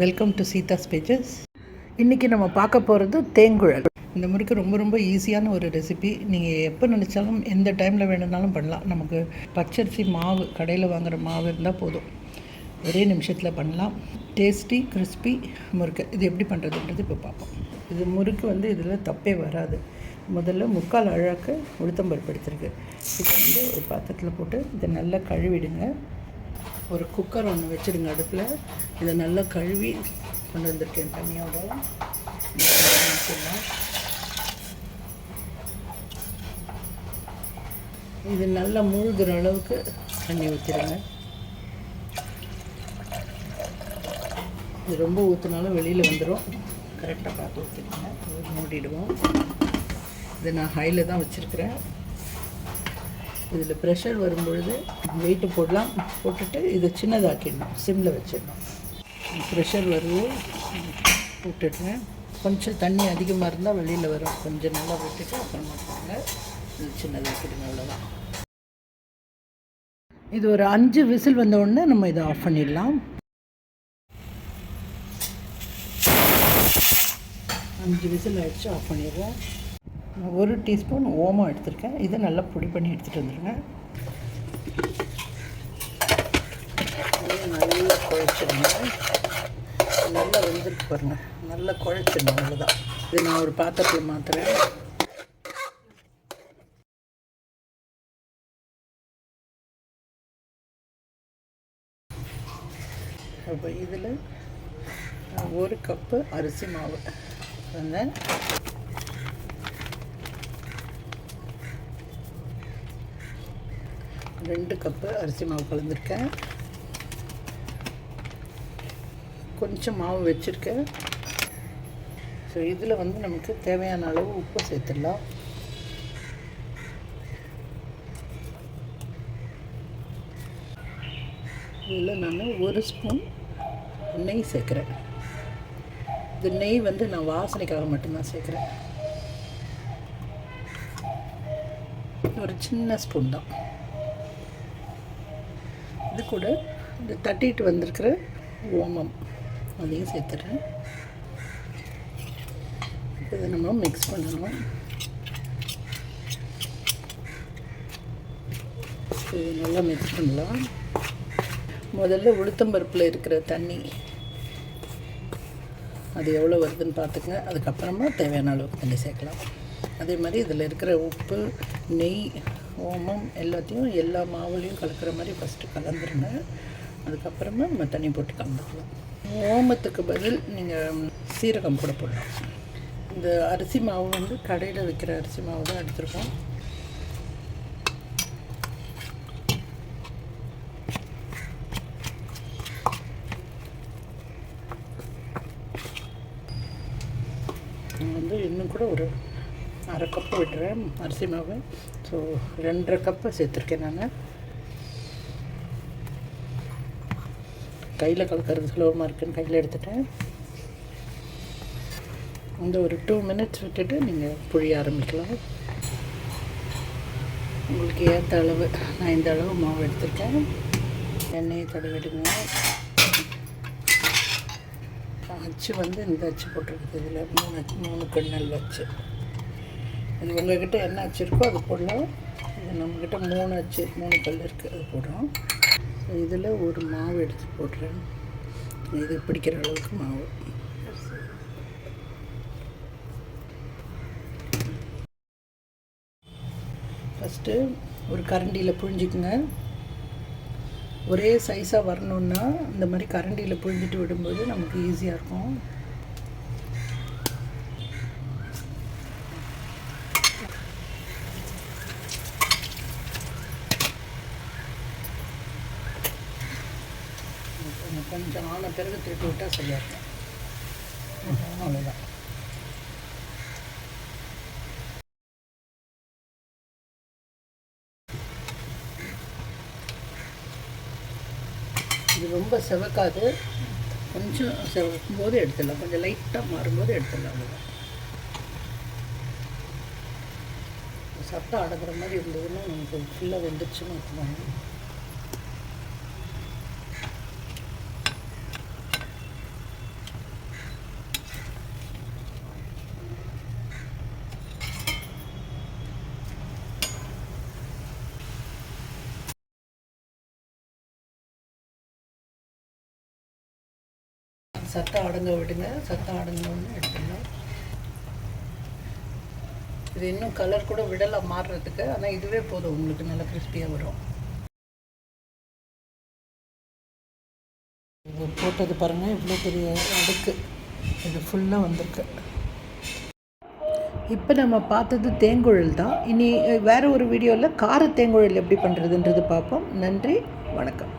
Welcome to Sita speeches இன்றைக்கி நம்ம பார்க்க போகிறது தேங்குழல். இந்த முறுக்கு ரொம்ப ரொம்ப ஈஸியான ஒரு ரெசிபி நீங்கள் எப்போ நினச்சாலும் எந்த டைமில் வேணும்னாலும் பண்ணலாம். நமக்கு பச்சரிசி மாவு கடையில் வாங்குகிற மாவு இருந்தால் போதும். ஒரே நிமிஷத்தில் பண்ணலாம். டேஸ்டி கிறிஸ்பி முறுக்கு. இது எப்படி பண்ணுறதுன்றது இப்போ பார்ப்போம். இது முறுக்கு வந்து இதில் தப்பே வராது. முதல்ல முக்கால் அழாக்க உளுத்தம்பருப்பு எடுத்துருக்கு. இதை வந்து ஒரு பாத்திரத்தில் போட்டு இதை நல்லா கழுவிடுங்க. ஒரு குக்கர் ஒன்று வச்சுடுங்க அடுப்பில். இதை நல்லா கழுவி கொண்டு வந்திருக்கேன் தண்ணியோட. இது நல்லா மூழ்கிற அளவுக்கு தண்ணி ஊற்றிடுங்க இது ரொம்ப ஊற்றினாலும் வெளியில் வந்துடும் கரெக்டாக பார்த்து ஊற்றிடுங்க மூடிடுவோம். இதை நான் ஹையில் தான் வச்சுருக்கிறேன். இதில் ப்ரெஷர் வரும்பொழுது வெயிட்டு போடலாம். போட்டுட்டு இதை சின்னதாக்கிடணும். சிம்மில் வச்சிடணும். ப்ரெஷர் வருது. விட்டுடுறேன் கொஞ்சம் தண்ணி அதிகமாக இருந்தால் வெளியில் வரும். கொஞ்சம் நல்லா விட்டுட்டு அப்புறமா போடுங்க இது சின்னதாக்கிடுங்க. அவ்வளோதான் இது ஒரு அஞ்சு விசில் வந்த உடனே நம்ம இதை ஆஃப் பண்ணிடலாம். அஞ்சு விசில் ஆயிடுச்சு. ஆஃப் பண்ணிடுறேன் ஒரு டீஸ்பூன் ஓமம் எடுத்திருக்கேன். இதை நல்லா பொடி பண்ணி எடுத்துகிட்டு வந்துடுங்க நல்லா குழைச்சிடுங்க நல்லா வெந்துட்டு பாருங்க. நல்லா குழைச்சிடணும் அவ்வளோதான் இது நான் ஒரு பாத்திரத்தில் மாற்றுறேன் அப்போ இதில் ஒரு கப்பு அரிசி மாவு. வந்து ரெண்டு கப்பு அரிசி மாவு கலந்துருக்கேன். கொஞ்சம் மாவு வச்சுருக்கேன். ஸோ இதில் வந்து நமக்கு தேவையான அளவு உப்பு சேர்த்துடலாம். இதில் நான் ஒரு ஸ்பூன் நெய் சேர்க்குறேன். இது நெய் வந்து நான் வாசனைக்காக மட்டும்தான் சேர்க்குறேன். ஒரு சின்ன ஸ்பூன் தான். இது கூட இந்த தட்டிட்டு வந்திருக்கிற ஓமம். அதையும் சேர்த்துறேன் இதை நம்ம மிக்ஸ் பண்ணணும். இது நல்லா மிக்ஸ் பண்ணலாம். முதல்ல உளுத்தம்பருப்பில் இருக்கிற தண்ணி. அது எவ்வளோ வருதுன்னு பார்த்துக்கங்க. அதுக்கப்புறமா தேவையான அளவுக்கு தண்ணி சேர்க்கலாம். அதே மாதிரி இதில் இருக்கிற உப்பு நெய் ஓமம் எல்லாத்தையும் எல்லா மாவுலேயும் கலக்கிற மாதிரி ஃபஸ்ட்டு கலந்துருங்க. அதுக்கப்புறமா நம்ம தண்ணி போட்டு கலந்துக்கலாம். ஓமத்துக்கு பதில் நீங்கள் சீரகம் கூட போடலாம். இந்த அரிசி மாவு வந்து கடையில் விற்கிற அரிசி மாவு தான் எடுத்துருக்கோம். நான் வந்து இன்னும் கூட ஒரு அரை கப்பு விட்டுறேன் அரிசி மாவு. ஸோ ரெண்டரை கப்பு சேர்த்துருக்கேன் நான். கையில் கலக்கிறது சுலபமாக இருக்குன்னு கையில் எடுத்துட்டேன். இந்த ஒரு டூ மினிட்ஸ் விட்டுட்டு நீங்கள் புழிய ஆரம்பிக்கலாம். உங்களுக்கு ஏற்ற அளவு நான் இந்த அளவு மாவு எடுத்திருக்கேன். எண்ணெயை தடவிடுங்க. அச்சு வந்து இந்த அச்சு போட்டிருக்குது. இதில் மூணு மூணு கண்ணல் அச்சு. அது உங்கள்கிட்ட என்ன அச்சு இருக்கோ அது போடலாம். இது நம்மக்கிட்ட மூணு அச்சு மூணு கல் இருக்குது அது போடுறோம். இதில் ஒரு மாவு எடுத்து போடுறேன். இது பிடிக்கிற அளவுக்கு மாவு. ஃபஸ்ட்டு ஒரு கரண்டியில் புழிஞ்சிக்குங்க. ஒரே சைஸாக வரணுன்னா இந்த மாதிரி கரண்டியில் புழிஞ்சிட்டு விடும்போது நமக்கு ஈஸியாக இருக்கும் இன்னும் கொஞ்சம் ஆன பிறகு திருப்பி விட்டால் சரியாக இருக்கும் அவ்வளோதான் இது ரொம்ப செவக்காது. கொஞ்சம் செவக்கும் போது எடுத்துடலாம். கொஞ்சம் லைட்டாக மாறும்போது எடுத்துடலாம் அவ்வளோதான் சத்தம் அடங்குற மாதிரி இருந்ததுன்னா நமக்கு ஃபுல்லாக வெந்துருச்சுன்னு அர்த்தம். சத்தம் அடங்க விடுங்க சத்தம் அடங்கணும்னு எடுத்துங்க இது இன்னும் கலர் கூட விடலாம் மாறுறதுக்கு ஆனால் இதுவே போதும் உங்களுக்கு நல்லா கிறிஸ்பியாக வரும். இது போட்டது பாருங்கள் இவ்வளோ பெரிய அடுக்கு. இது ஃபுல்லாக வந்திருக்கு. இப்போ நம்ம பார்த்தது தேங்குழல் தான். இனி வேறு ஒரு வீடியோவில் கார தேங்குழல் எப்படி பண்ணுறதுன்றது பார்ப்போம். நன்றி வணக்கம்.